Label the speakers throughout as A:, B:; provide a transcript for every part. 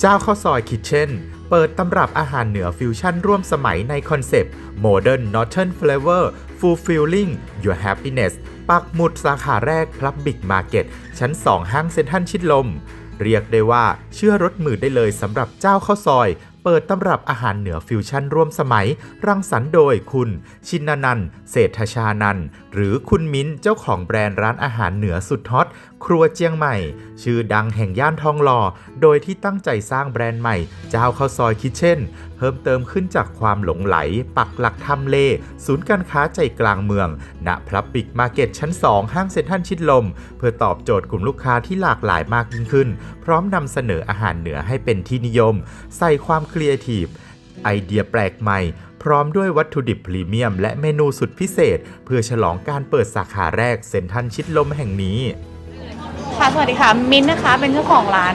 A: เจ้าข้าวซอยคิทเช่น เปิดตำรับอาหารเหนือฟิวชั่นร่วมสมัยในคอนเซปต์ Modern Northern Flavor Fulfilling Your Happiness ปักหมุดสาขาแรก Public Market ชั้น 2 ห้างเซ็นทรัลชิดลม เรียกได้ว่าเชื่อรถมือได้เลยสำหรับเจ้าข้าวซอย เปิดตำรับอาหารเหนือฟิวชั่นร่วมสมัย รังสรรค์โดยคุณ ชินนันเศรษฐชานัน หรือคุณมิ้นเจ้าของแบรนด์ร้านอาหารเหนือสุดฮอต ครัวเจียงใหม่ ชื่อดังแห่งย่านทองหล่อ โดยที่ตั้งใจสร้างแบรนด์ใหม่ เจ้าข้าวซอยคิทเช่น เพิ่มเติมขึ้นจากความหลงไหล ปักหลักทำเล ศูนย์การค้าใจกลางเมือง ณพลับปิกมาร์เก็ตชั้น 2 ห้างเซ็นทรัลชิดลม เพื่อตอบโจทย์กลุ่มลูกค้าที่หลากหลายมากยิ่งขึ้น พร้อมนำเสนออาหารเหนือให้เป็นที่นิยม ใส่ความครีเอทีฟไอเดียแปลกใหม่ ร้อมด้วยวัตถุดิบพรีเมียม และเมนูสุดพิเศษ เพื่อฉลองการเปิดสาขาแรกเซ็นทรัลชิดลมแห่งนี้
B: ค่ะสวัสดีค่ะ มิ้นท์นะคะเป็นเจ้าของร้าน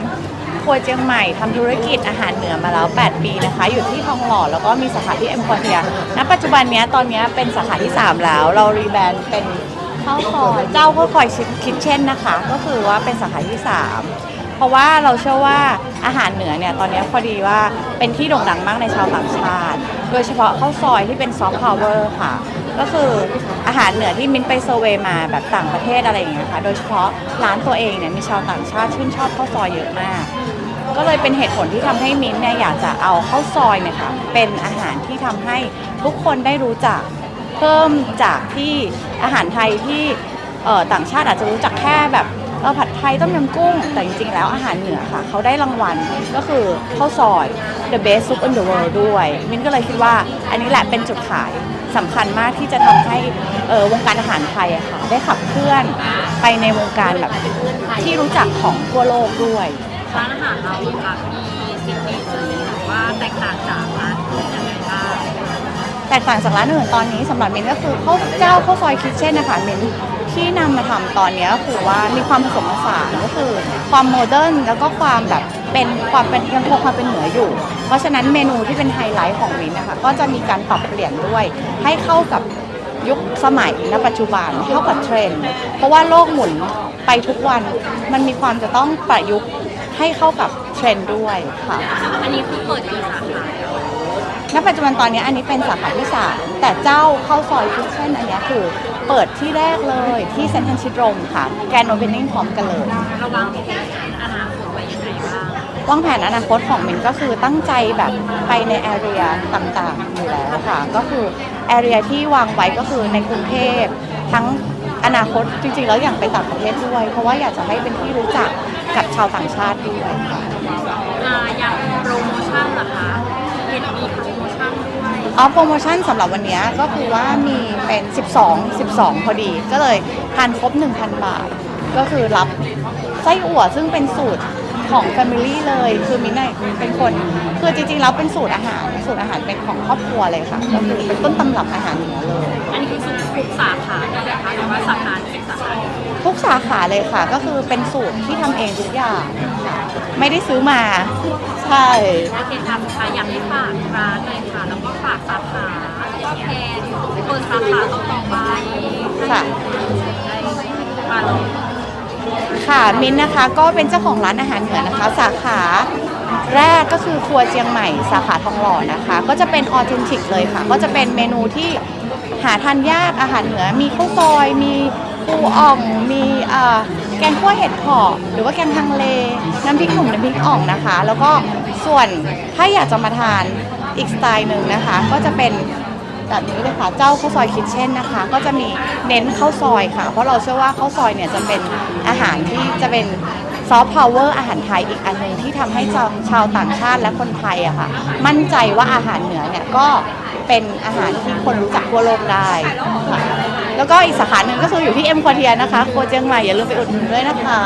B: ครัวเจียงใหม่ทำธุรกิจอาหารเหนือมาแล้ว 8 ปีนะคะ อยู่ที่ทองหล่อแล้วก็มีสาขาที่เอ็มพอเทียณปัจจุบันเนี้ยตอนเนี้ยเป็นสาขาที่ 3 แล้ว เรารีแบรนด์เป็นข้าวคอยเจ้าข้าวคอยคิทเช่นนะคะ ก็คือว่าเป็นสาขาที่ 3 เพราะว่าเราเชื่อว่าอาหารเหนือเนี่ยตอนเนี้ยพอดีว่าเป็นที่โด่งดังมากในชาวต่างชาติ โดยเฉพาะข้าวซอยที่เป็นซอฟต์พาวเวอร์ค่ะ ก็คืออาหารเหนือที่มิ้นไปเซอร์เวย์มาแบบต่างประเทศอะไรอย่างเงี้ยค่ะ โดยเฉพาะร้านตัวเองเนี่ยมีชาวต่างชาติชื่นชอบข้าวซอยเยอะมาก ก็เลยเป็นเหตุผลที่ทำให้มิ้นเนี่ยอยากจะเอาข้าวซอยเนี่ยค่ะเป็นอาหารที่ทำให้ทุกคนได้รู้จักเพิ่มจากที่อาหารไทยที่ต่างชาติอาจจะรู้จักแค่แบบ เออผัดไทยต้มยำกุ้ง แต่จริงๆแล้วอาหารเหนือค่ะ เขาได้รางวัลก็คือข้าวซอย the best soup in the world ด้วย มิ้นก็เลยคิดว่าอันนี้แหละเป็นจุดขายสำคัญมากที่จะทำให้เออวงการอาหารไทยอะค่ะ ได้ขับเคลื่อนไปในวงการแบบที่รู้จักของทั่วโลกด้วย
C: ร้านอาหารเราอะค่ะมีสิ่งนี้คือหรือว่าแตกต่างจากร้านอื่นยังไงบ้าง
B: แตกต่างจากร้านอื่นตอนนี้สำหรับมินก็คือข้าวเจ้าข้าวซอยคิทเช่นนะคะมิน ที่นำมาทำตอนนี้ก็คือว่ามีความผสมผสานก็คือความโมเดิร์นแล้วก็ความแบบเป็นความเป็นยังคงความเป็นเหนืออยู่ เพราะฉะนั้นเมนูที่เป็นไฮไลท์ของมินนะคะก็จะมีการปรับเปลี่ยนด้วย ให้เข้ากับยุคสมัยณปัจจุบันเข้ากับเทรนด์เพราะว่าโลกหมุนไปทุกวันมันมีความจะต้องประยุกต์ให้เข้ากับเทรนด์ด้วยค่ะ
C: อันนี้คือเปิดกี่สาขา
B: ณปัจจุบันตอนนี้อันนี้เป็นสาขาที่สามแต่เจ้าข้าวซอยคิทเช่นอันเนี้ยคือเปิดที่แรกเลยที่เซ็นทรัลชิดลมค่ะ แกนโอเพนนิ่งพร้อมกันเลย
C: ระวังแผนอนาคตไว้ยังไงบ้าง
B: วางแผนอนาคตของมินก็คือตั้งใจแบบไปในแอเรียต่างๆอยู่แล้วค่ะ ก็คือแอเรียที่วางไว้ก็คือในกรุงเทพทั้งอนาคตจริงๆ แล้วอย่างไปต่างประเทศด้วย เพราะว่าอยากจะให้เป็นที่รู้จักกับชาวต่างชาติด้วยค่ะ
C: อ่าอย่างโปร
B: อโปรโมชั่นสำหรับวันนี้ก็คือว่ามีเป็น 12 12 พอดี ก็เลยทานครบ 1,000 บาท ก็คือรับไส้อั่วซึ่งเป็นสูตรของ Family เลย คือมิ้นท์เนี่ยเป็นคนคือจริงๆแล้วเป็นสูตรอาหาร สูตรอาหารเป็นของครอบครัวเลยค่ะ ก็คือเป็นต้นตำรับอาหารเหนือเลย
C: อันนี้คือสุดทุกสาขาเลยนะคะหรือว่าสาขาที่สาขา
B: ทุกสาขาเลยค่ะ ก็คือเป็นสูตรที่ทำเองทุกอย่างค่ะไม่ได้ซื้อมา ใช่
C: โอเคค่ะค่ะอยากให้ฝากร้านเลยค่ะ แล้วก็ฝากสาขาแล้วก็แพลนเปิดสาขาต่อๆไป
B: ค่ะ
C: ได้มาเลย
B: ค่ะมินท์นะคะก็เป็นเจ้าของร้านอาหารเหนือนะคะ สาขาแรกก็คือครัวเจียงใหม่สาขาทองหล่อนะคะ ก็จะเป็นออเทนติกเลยค่ะ ก็จะเป็นเมนูที่หาทานยากอาหารเหนือ มีข้าวซอยมี ปูอ่องมีแกงคั่วเห็ดเผาะหรือว่าแกงฮังเล น้ำพริกหนุ่มน้ำพริกอ่องนะคะ แล้วก็ส่วนถ้าอยากจะมาทานอีกสไตล์หนึ่งนะคะ ก็จะเป็นแบบนี้เลยค่ะเจ้าข้าวซอยคิทเช่นนะคะ ก็จะมีเน้นข้าวซอยค่ะ เพราะเราเชื่อว่าข้าวซอยเนี่ยจะเป็นอาหารที่จะเป็นซอฟต์พาวเวอร์อาหารไทยอีกอันหนึ่งที่ทำให้ชาวต่างชาติและคนไทยอะค่ะ มั่นใจว่าอาหารเหนือเนี่ยก็ เป็นอาหารที่คนรู้จักทั่วโลกได้ค่ะแล้วก็อีกสาขาหนึ่งก็คืออยู่ที่เอ็มควอเทียนะคะ โคเจียงใหม่อย่าลืมไปอุดหนุนด้วยนะคะ